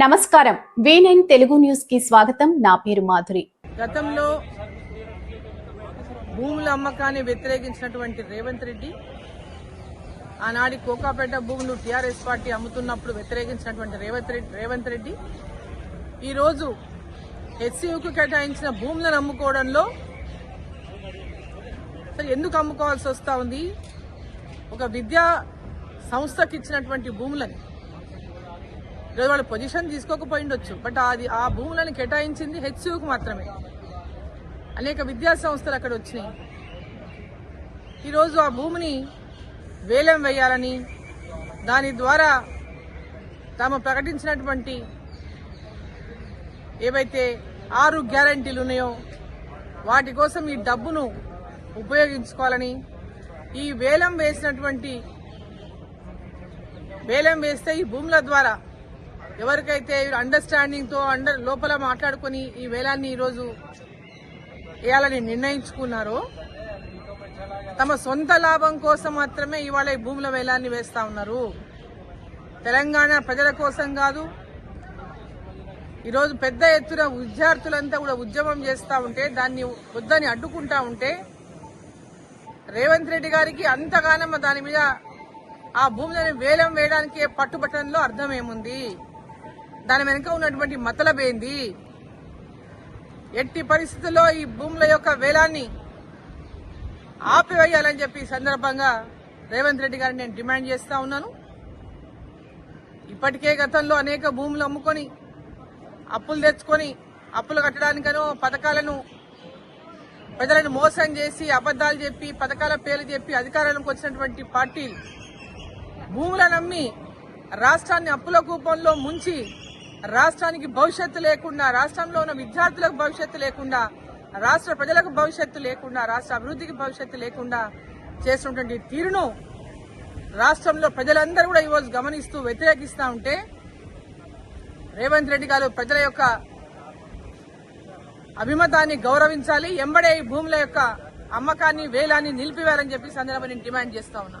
నమస్కారం. V nine Telugu న్యూస్కి స్వాగతం. నా పేరు మాధురి. గతంలో భూముల అమ్మకాన్ని వ్యతిరేకించినటువంటి రేవంత్ రెడ్డి ఆనాడి కోకాపేట భూములు టీఆర్ఎస్ పార్టీ అమ్ముతున్నప్పుడు వ్యతిరేకించినటువంటి రేవంత్ రెడ్డి రేవంత్ రెడ్డి ఈరోజు హెచ్సియుకు కేటాయించిన భూములను అమ్ముకోవడంలో అసలు ఎందుకు అమ్ముకోవాల్సి వస్తూ ఉంది? ఒక విద్యా సంస్థకి ఇచ్చినటువంటి భూములని ఈరోజు వాళ్ళు పొజిషన్ తీసుకోకపోయిండొచ్చు బట్ అది ఆ భూములను కేటాయించింది హెచ్సియుకు మాత్రమే. అనేక విద్యా సంస్థలు అక్కడ వచ్చినాయి. ఈరోజు ఆ భూమిని వేలం వేయాలని దాని ద్వారా తాము ప్రకటించినటువంటి ఏవైతే ఆరు గ్యారంటీలు ఉన్నాయో వాటి కోసం ఈ డబ్బును ఉపయోగించుకోవాలని ఈ వేలం వేసినటువంటి వేలం వేస్తే ఈ భూముల ద్వారా ఎవరికైతే అండర్స్టాండింగ్తో అండర్ లోపల మాట్లాడుకొని ఈ వేలాన్ని ఈరోజు వేయాలని నిర్ణయించుకున్నారో తమ సొంత లాభం కోసం మాత్రమే ఇవాళ ఈ భూముల వేలాన్ని వేస్తా ఉన్నారు. తెలంగాణ ప్రజల కోసం కాదు ఈరోజు పెద్ద ఎత్తున విద్యార్థులంతా కూడా ఉద్యమం చేస్తూ ఉంటే దాన్ని వద్దని అడ్డుకుంటా ఉంటే రేవంత్ రెడ్డి గారికి అంతగానమ్మ దాని మీద ఆ భూములను వేలం వేయడానికి పట్టుబట్టడంలో అర్థం ఏముంది? దాని వెనుక ఉన్నటువంటి మతలబేంది ఎట్టి పరిస్థితుల్లో ఈ భూముల యొక్క వేలాన్ని ఆపివేయాలని చెప్పి సందర్భంగా రేవంత్ రెడ్డి గారిని నేను డిమాండ్ చేస్తా ఉన్నాను. ఇప్పటికే గతంలో అనేక భూములు అమ్ముకొని అప్పులు తెచ్చుకొని అప్పులు కట్టడానికనో పథకాలను ప్రజలను మోసం చేసి అబద్దాలు చెప్పి పథకాల పేర్లు చెప్పి అధికారంలోకి వచ్చినటువంటి పార్టీలు భూములను అమ్మి రాష్ట్రాన్ని అప్పుల కూపంలో ముంచి రాష్ట్రానికి భవిష్యత్తు లేకుండా రాష్ట్రంలో ఉన్న విద్యార్థులకు భవిష్యత్తు లేకుండా రాష్ట్ర ప్రజలకు భవిష్యత్తు లేకుండా రాష్ట్ర అభివృద్ధికి భవిష్యత్తు లేకుండా చేస్తున్నటువంటి తీరును రాష్ట్రంలో ప్రజలందరూ కూడా ఈరోజు గమనిస్తూ వ్యతిరేకిస్తూ ఉంటే రేవంత్ రెడ్డి గారు ప్రజల యొక్క అభిమతాన్ని గౌరవించాలి ఎంబడే ఈ భూముల యొక్క అమ్మకాన్ని వేలాన్ని నిలిపివేయాలని చెప్పి ఈ సందర్భంగా నేను డిమాండ్ చేస్తా ఉన్నా.